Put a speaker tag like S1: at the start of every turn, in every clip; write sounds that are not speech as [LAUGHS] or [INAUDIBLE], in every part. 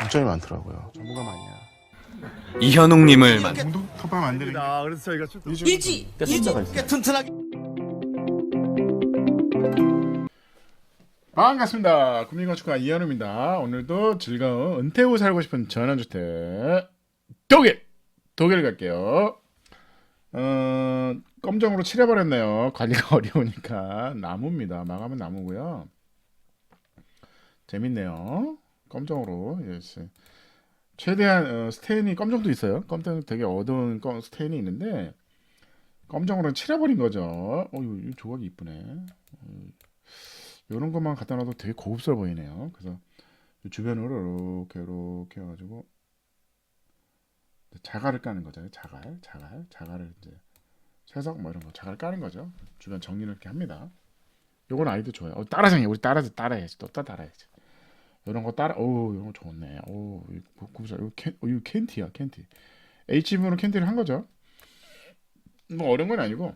S1: 장점이 많더라고요. 전문가 아니야.
S2: 이현웅님을 만
S3: 공동 만드는 게
S4: 아, 그래서 저희가 좀
S5: 일지 일지 튼튼하게
S3: 반갑습니다. 국민건축가 이현우입니다. 오늘도 즐거운 은퇴 후 살고 싶은 전원주택 독일 독일 갈게요. 어, 검정으로 칠해버렸네요. 관리가 [LAUGHS] 어려우니까 나무입니다. 망하면 나무고요. 재밌네요. 검정으로 예스. 최대한 어, 스테인이 검정도 있어요. 검정 되게 어두운 검, 스테인이 있는데 검정으로 칠해버린 거죠. 어, 이, 이 조각이 이쁘네. 이런 것만 갖다 놔도 되게 고급스러워 보이네요. 그래서 이 주변으로 이렇게 이렇게 해가지고 자갈을 까는 거죠. 자갈, 자갈, 자갈을 이제 세석 뭐 이런 거 자갈 까는 거죠. 주변 정리를 이렇게 합니다. 요건 아이도 좋아요. 어, 따라쟁이 우리 따라 따라해야지 또 따- 따라해야지. 이런 거 따라, 오 이런 거 좋네. 오 이거 고급져. 이거 캔, 어, 이거 캔티야 캔티. HM으로 캔티를 한 거죠. 뭐 어려운 건 아니고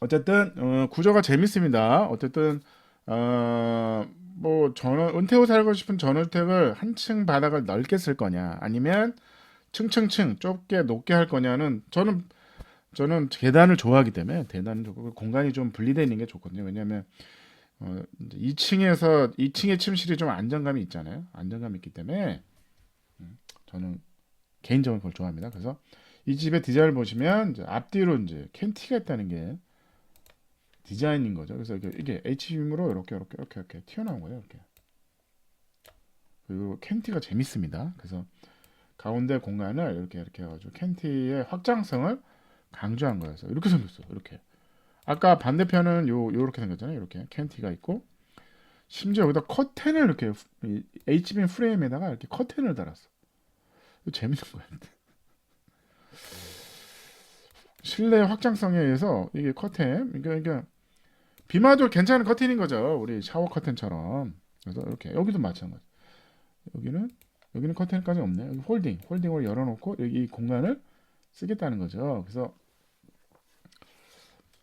S3: 어쨌든 어, 구조가 재밌습니다. 어쨌든 어 뭐 전원 은퇴 후 살고 싶은 전원주택을 한층 바닥을 넓게 쓸 거냐 아니면 층층층 좁게 높게 할 거냐는 저는 저는 계단을 좋아하기 때문에 좋고 공간이 좀 분리되어 있는 게 좋거든요. 왜냐하면 어, 2층에서 2층의 침실이 좀 안정감이 있잖아요. 안정감이 있기 때문에 음, 저는 개인적으로 그걸 좋아합니다. 그래서 이 집의 디자인을 보시면 이제 앞뒤로 이제 캔티가 있다는 게 디자인인 거죠. 그래서 이게, HBM으로 이렇게 이렇게 이렇게 이렇게 튀어나온 거예요. 이렇게. 그리고 캔티가 재밌습니다. 그래서 가운데 공간을 이렇게 이렇게 해가지고 캔티의 확장성을 강조한 거여서 이렇게 생겼어요. 이렇게. 아까 반대편은 요 요렇게 생겼잖아요. 이렇게 캔티가 있고 심지어 여기다 커튼을 이렇게 이 HBM 프레임에다가 이렇게 커튼을 달았어. 재밌는 거야. 실내 확장성에 의해서 이게 커튼, 그러니까, 그러니까 비마도 괜찮은 커튼인 거죠. 우리 샤워 커튼처럼. 그래서 이렇게 여기도 마찬가지. 여기는 여기는 커튼까지 없네. 여기 홀딩, 홀딩을 열어놓고 여기 이 공간을 쓰겠다는 거죠. 그래서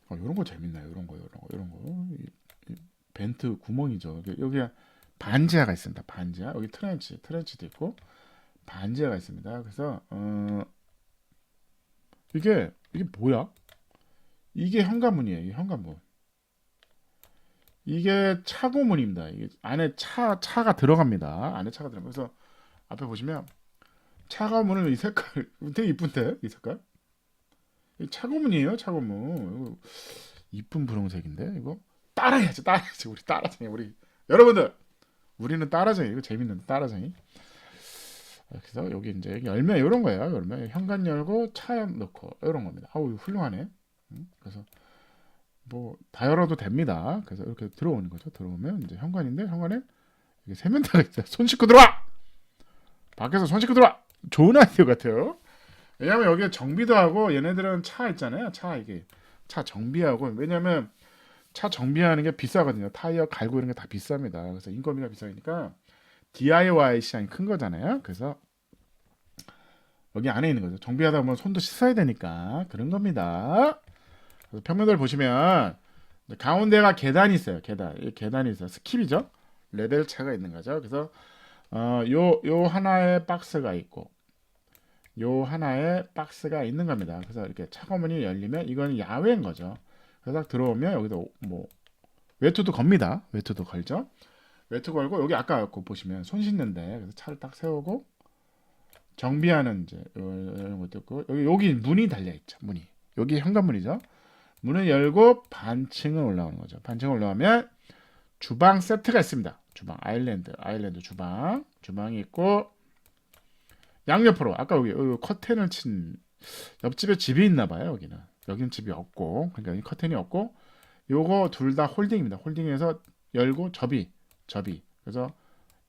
S3: 어, 이런 거 재밌나요? 이런 거, 이런 거, 이런 거. 이- 이 벤트 구멍이죠. 여기- 반지하가 있습니다. 반지하. 여기 트렌치, 트렌치도 있고 반지하가 있습니다. 그래서 어, 이게 이게 뭐야? 이게 현관문이에요. 이게 현관문. 이게 차고문입니다. 이게 안에 차 차가 들어갑니다. 안에 차가 들어. 그래서 앞에 보시면 차가문을 이 색깔 [LAUGHS] 되게 이쁜데 이 색깔. 이 차고문이에요. 차고문. 이쁜 분홍색인데 이거 따라해야지. 따라해야지. 우리 따라쟁이 우리 여러분들 우리는 따라쟁이 이거 재밌는 따라쟁이. 그래서 여기 이제 여기 열매 이런 거예요. 열매 현관 열고 차 넣고 이런 겁니다. 아우 훌륭하네. 음, 그래서 뭐 다 열어도 됩니다. 그래서 이렇게 들어오는 거죠. 들어오면 이제 현관인데 현관에 세면대가 있어요. 손 씻고 들어와. 밖에서 손 씻고 들어와. 좋은 아이디어 같아요. 왜냐면 여기에 정비도 하고 얘네들은 차 있잖아요. 차 이게 차 정비하고 왜냐면 차 정비하는 게 비싸거든요. 타이어 갈고 이런 게 다 비쌉니다. 그래서 인건비가 비싸니까 DIY 시장이 큰 거잖아요. 그래서 여기 안에 있는 거죠. 정비하다 보면 손도 씻어야 되니까 그런 겁니다. 그래서 평면도를 보시면 가운데가 계단이 있어요. 계단, 이 계단이 있어요. 스킵이죠. 레벨 차가 있는 거죠. 그래서 어, 요, 요 하나의 박스가 있고 요 하나의 박스가 있는 겁니다. 그래서 이렇게 차고문이 열리면 이건 야외인 거죠. 그래서 딱 들어오면 여기도 뭐 외투도 겁니다. 외투도 걸죠. 외투 걸고 여기 아까 그 보시면 손 씻는데 그래서 차를 딱 세우고 정비하는 이제 이런 것도 있고 여기 여기 문이 달려 있죠. 문이 여기 현관문이죠. 문을 열고 반층을 올라오는 거죠. 반층을 올라오면 주방 세트가 있습니다. 주방 아일랜드 아일랜드 주방 주방이 있고 양옆으로 아까 여기, 커튼을 친 옆집에 집이 있나 봐요. 여기는 여기는 집이 없고 그러니까 커튼이 없고 요거 둘 다 홀딩입니다. 홀딩해서 열고 접이 접이. 그래서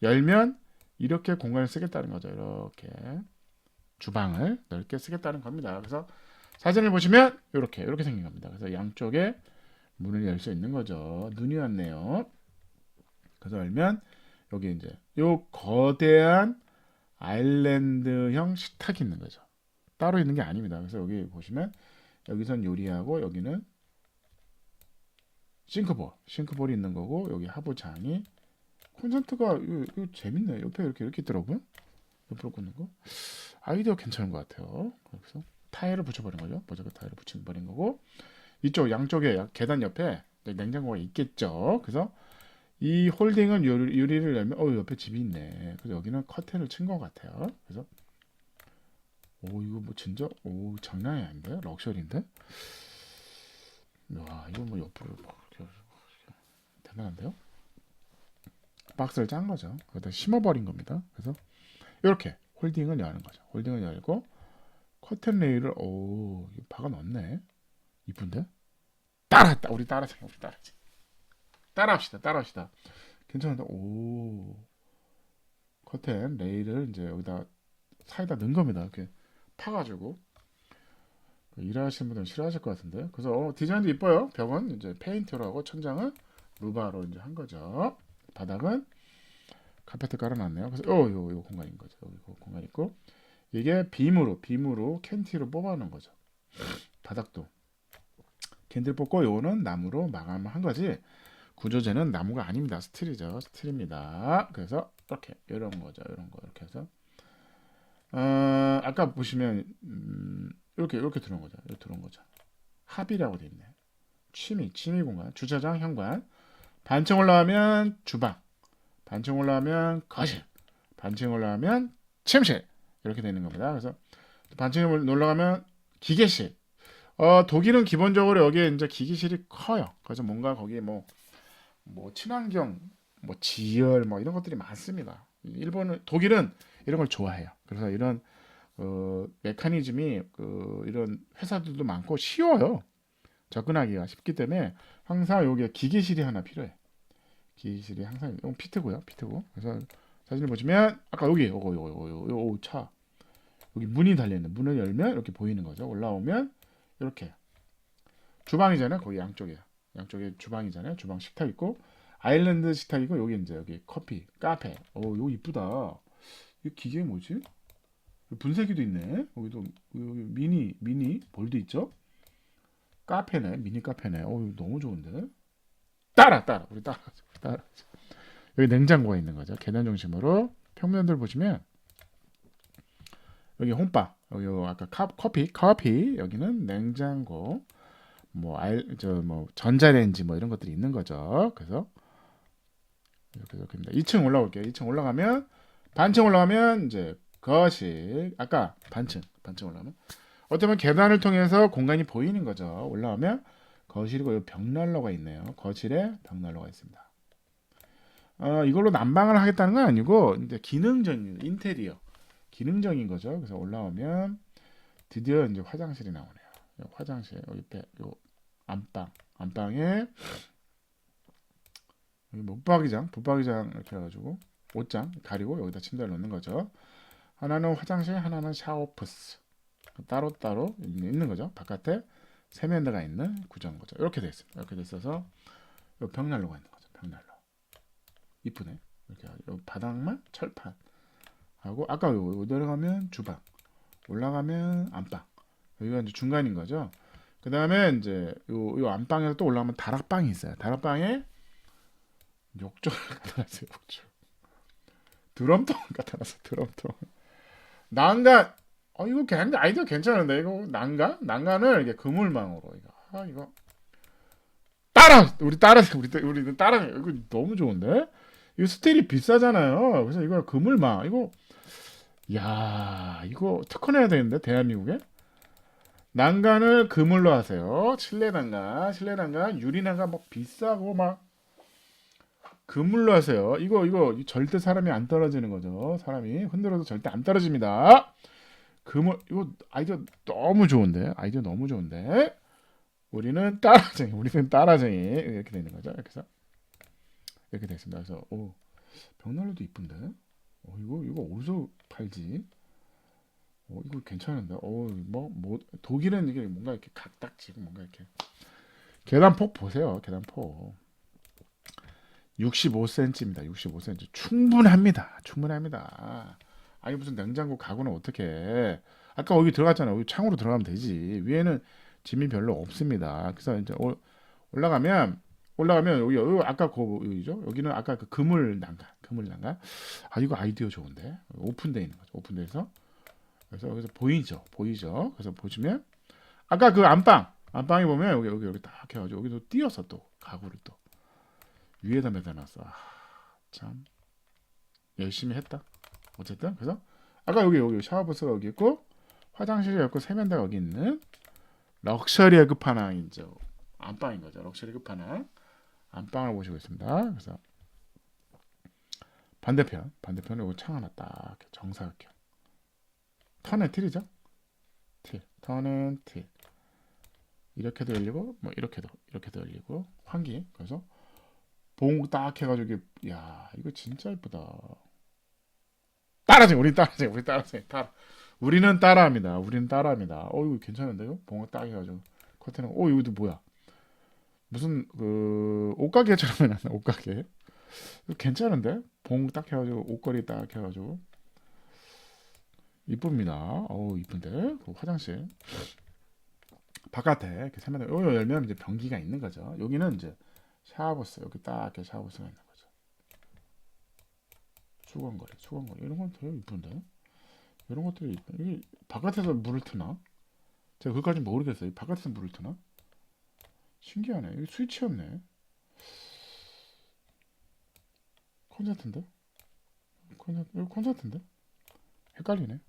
S3: 열면 이렇게 공간을 쓰겠다는 거죠. 이렇게 주방을 넓게 쓰겠다는 겁니다. 그래서 사진을 보시면 이렇게 이렇게 생긴 겁니다. 그래서 양쪽에 문을 열 수 있는 거죠. 눈이 왔네요. 그래서 열면 여기 이제 요 거대한 아일랜드형 식탁이 있는 거죠. 따로 있는 게 아닙니다. 그래서 여기 보시면 여기선 요리하고 여기는 싱크볼, 싱크볼이 있는 거고 여기 하부장이 콘센트가 이거, 재밌네. 옆에 이렇게 이렇게 있더라고요. 옆으로 꽂는 거. 아이디어 괜찮은 것 같아요. 그래서 타일을 붙여버린 거죠. 모자이크 타일을 붙여버린 거고 이쪽 양쪽에 야- 계단 옆에 냉장고가 있겠죠. 그래서 이 홀딩은 유리, 유리 를 열면 어 옆에 집이 있네. 그래서 여기는 커튼을 친 것 같아요. 그래서 오 이거 뭐 진짜 오 장난이 아닌데 럭셔리인데. 와 이거 뭐 옆으로 뭐 대단한데요? 박스를 짠 거죠. 거기다 심어버린 겁니다. 그래서 이렇게 홀딩을 여는 거죠. 홀딩을 열고 커튼 레일을 오 박아 넣었네. 이쁜데? 따라 따 우리 따라서 우리 따라지. 따라합시다. 따라합시다. 괜찮은데 오 커튼 레일을 이제 여기다 사이다 넣은 겁니다. 이렇게 파가지고 일하시는 분들은 싫어하실 것 같은데. 그래서 어, 디자인도 이뻐요. 벽은 이제 페인트로 하고 천장은 루바로 이제 한 거죠. 바닥은 카페트 깔아놨네요. 그래서 어, 요, 요 공간인 거죠. 여기 그 공간 있고 이게 빔으로 빔으로 캔티로 뽑아놓은 거죠. 바닥도 캔들 뽑고 요거는 나무로 마감을 한 거지. 구조재는 나무가 아닙니다. 스틸이죠. 스틸입니다. 그래서 이렇게 이런 거죠. 이런 거 이렇게 해서 어, 아까 보시면 음, 이렇게 이렇게 들어온 거죠. 이렇게 들어온 거죠. 합이라고 돼 있네. 취미 취미 공간 주차장 현관 반층 올라가면 주방 반층 올라가면 거실 반층 올라가면 침실 이렇게 되는 겁니다. 그래서 반층을 올라가면 기계실 어, 독일은 기본적으로 여기에 이제 기기실이 커요. 그래서 뭔가 거기에 뭐, 뭐 친환경, 뭐 지열, 뭐 이런 것들이 많습니다. 일본은 독일은 이런 걸 좋아해요. 그래서 이런 어, 메커니즘이 그 이런 회사들도 많고 쉬워요. 접근하기가 쉽기 때문에 항상 여기에 기계실이 하나 필요해. 기계실이 항상 이건 피트고요, 피트고. 그래서 사진을 보시면 아까 여기 요거 요거 요거 요거, 요거 차 여기 문이 달려 있는 문을 열면 이렇게 보이는 거죠. 올라오면 이렇게 주방이잖아요. 거기 양쪽에 양쪽에 주방이잖아요. 주방 식탁 있고 아일랜드 식탁이고 여기 이제 여기 커피 카페. 어 이거 이쁘다. 이 기계 뭐지? 분쇄기도 있네. 여기도 여기 미니 미니 볼도 있죠. 카페네 미니 카페네. 어 이거 너무 좋은데. 따라 따라 우리 따라 따라. 여기 냉장고가 있는 거죠. 계단 중심으로 평면들 보시면 여기 홈바 여기 아까 카, 커피 커피 여기는 냉장고 뭐 알 저 뭐 전자레인지 뭐 이런 것들이 있는 거죠. 그래서 이렇게 이렇게입니다. 2층 올라올게요. 2층 올라가면 반층 올라가면 이제 거실 아까 반층 반층 올라가면 어쩌면 계단을 통해서 공간이 보이는 거죠. 올라오면 거실이고 벽난로가 있네요. 거실에 벽난로가 있습니다. 어, 이걸로 난방을 하겠다는 건 아니고 이제 기능적인 인테리어 기능적인 거죠. 그래서 올라오면 드디어 이제 화장실이 나오네요. 요 화장실 옆에 요 안방 안방에 여기 뭐 붙박이장 붙박이장 이렇게 해가지고 옷장 가리고 여기다 침대를 놓는 거죠. 하나는 화장실 하나는 샤워푸스 따로 따로 있는 거죠. 바깥에 세면대가 있는 구조인 거죠. 이렇게 돼 있습니다. 이렇게 돼 있어서 요 벽난로가 있는 거죠. 벽난로 이쁘네. 이렇게 요 바닥만 철판 하고 아까 요, 요 내려가면 주방 올라가면 안방 여기가 이제 중간인 거죠. 그 다음에 이제 요, 요 안방에서 또 올라가면 다락방이 있어요. 다락방에 욕조를 [LAUGHS] 갖다 놨어요. 욕조. 드럼통을 갖다 놨어. 드럼통. 난간. 어 이거 괜찮 아이디어 괜찮은데 이거 난간? 난간을 이렇게 그물망으로 이거. 아 이거 따라 우리 따라 우리 우리 따라 이거 너무 좋은데. 이거 스테일이 비싸잖아요. 그래서 이걸 그물망 이거 야 이거 특허 내야 되는데 대한민국에 난간을 그물로 하세요. 실내 난간, 실내 난간, 유리 난간 뭐 비싸고 막 그물로 하세요. 이거 이거 절대 사람이 안 떨어지는 거죠. 사람이 흔들어도 절대 안 떨어집니다. 그물 이거 아이디어 너무 좋은데 아이디어 너무 좋은데 우리는 따라쟁이 우리는 따라쟁이 이렇게 되는 거죠. 이렇게 해서 이렇게 됐습니다. 그래서 오 벽난로도 이쁜데 어, 이거 이거 어디서 팔지? 어, 이거 괜찮은데. 어, 뭐, 뭐, 독일은 이게 뭔가 이렇게 각딱지고 뭔가 이렇게. 계단폭 보세요. 계단폭. 65cm입니다. 65cm. 충분합니다. 충분합니다. 아니, 무슨 냉장고 가구는 어떻게 아까 여기 들어갔잖아요. 여기 창으로 들어가면 되지. 위에는 짐이 별로 없습니다. 그래서 이제 올- 올라가면 올라가면 여기, 여기 아까 그 여기죠. 여기는 아까 그 그물 난간, 그물 난간. 아 이거 아이디어 좋은데 오픈돼 있는 거죠. 오픈돼서 그래서 여기서 보이죠, 보이죠. 그래서 보시면 아까 그 안방, 안방에 보면 여기 여기 여기 딱 해가지고 여기도 띄어서 또 가구를 또 위에다 매달았어. 아, 참 열심히 했다. 어쨌든 그래서 아까 여기 여기 샤워부스가 여기 있고 화장실이 있고 세면대가 여기 있는 럭셔리의 끝판왕이죠. 안방인 거죠. 럭셔리 끝판왕. 안방을 보시고 있습니다. 그래서 반대편, 반대편에 여기 창 하나 딱 정사각형. 턴앤 틸이죠. 틸, 턴앤 틸. 이렇게도 열리고, 뭐 이렇게도 이렇게도 열리고 환기. 그래서 봉 딱 해가지고 야 이거 진짜 예쁘다. 따라하세요. 우리 따라하세요. 우리 따라하세요. 따라. 우리는 따라합니다. 우리는 따라합니다. 어 이거 괜찮은데요? 봉을 딱 해가지고 커튼은 어 이것도 뭐야? 무슨 그 옷가게처럼 해놨네 옷가게. 괜찮은데? 봉 딱 해가지고 옷걸이 딱 해가지고 이쁩니다. 어우 이쁜데 그 화장실 바깥에 이렇게 세면대 요 열면 이제 변기가 있는 거죠. 여기는 이제 샤워부스 여기 딱 이렇게 샤워부스가 있는 거죠. 수건거리 수건거리 이런 건 되게 이쁜데 이런 것들이 이쁘- 이게 바깥에서 물을 트나? 제가 그까지 모르겠어요. 바깥에서 물을 트나? 신기하네. 이게 스위치였네. 콘센트인데? 콘센트, 이거 콘센트인데? 헷갈리네.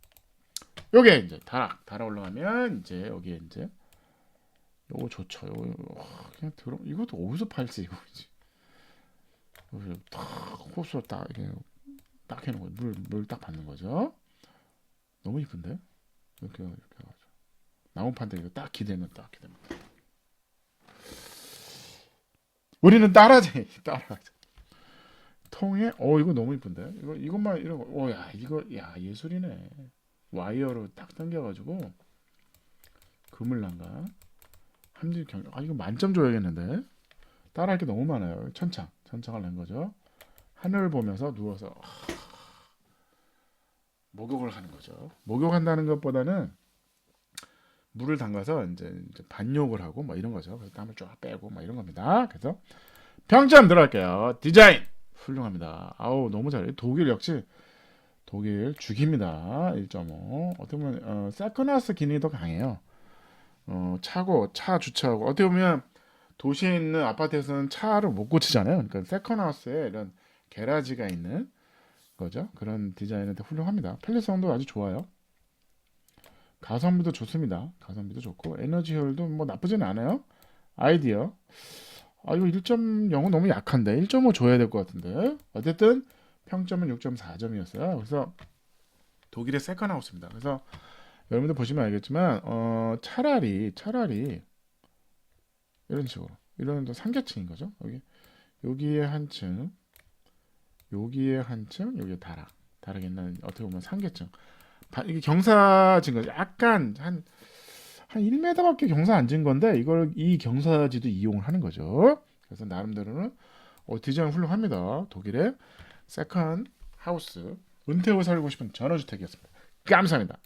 S3: 요게 이제 다락, 다락 올라가면 이제 여기에 이제 요거 좋죠. 와, 그냥 들어 이것도 어디서 팔지 이거 이제. 딱 호수로 딱 이렇게 딱 해놓은 거, 물물 딱 받는 거죠. 너무 이쁜데? 이렇게 이렇게 해가지고 나무판대 이거 딱 기대면 딱 기대면. 우리는 따라하자. 통에 어 이거 너무 이쁜데 이거 이것만 이런 거오야 이거 야 예술이네 와이어로 딱 당겨가지고 그물난가 함지 경아 이거 만점 줘야겠는데? 따라할 게 너무 많아요. 천창 천창을 낸 거죠. 하늘 보면서 누워서 하, 목욕을 하는 거죠. 목욕한다는 것보다는 물을 담가서 이제, 이제 반욕을 하고 뭐 이런 거죠. 그래서 땀을 쫙 빼고 뭐 이런 겁니다. 그래서 평점 들어갈게요. 디자인! 훌륭합니다. 아우 너무 잘해. 독일 역시 독일 죽입니다. 1.5. 어떻게 보면 어, 세컨하우스 기능이 더 강해요. 어, 차고 차 주차하고 어떻게 보면 도시에 있는 아파트에서는 차를 못 고치잖아요. 그러니까 세컨하우스에 이런 게라지가 있는 거죠. 그런 디자인은 되게 훌륭합니다. 편리성도 아주 좋아요. 가성비도 좋습니다. 가성비도 좋고 에너지 효율도 뭐 나쁘진 않아요. 아이디어 아 이거 1.0은 너무 약한데 1.5 줘야 될 것 같은데 어쨌든 평점은 6.4점이었어요. 그래서 독일의 세컨하우스입니다. 그래서 여러분들 보시면 알겠지만 어 차라리 차라리 이런 식으로 이런 또 상계층인 거죠. 여기 여기에 한 층 여기에 한 층 여기에 다락 다락 있는 어떻게 보면 상계층 바- 이게 경사진 거죠. 약간 한한 1m밖에 경사 안 진 건데 이걸 이 경사지도 이용을 하는 거죠. 그래서 나름대로는 어, 디자인 훌륭합니다. 독일의 세컨 하우스 은퇴 후 살고 싶은 전원주택이었습니다. 감사합니다.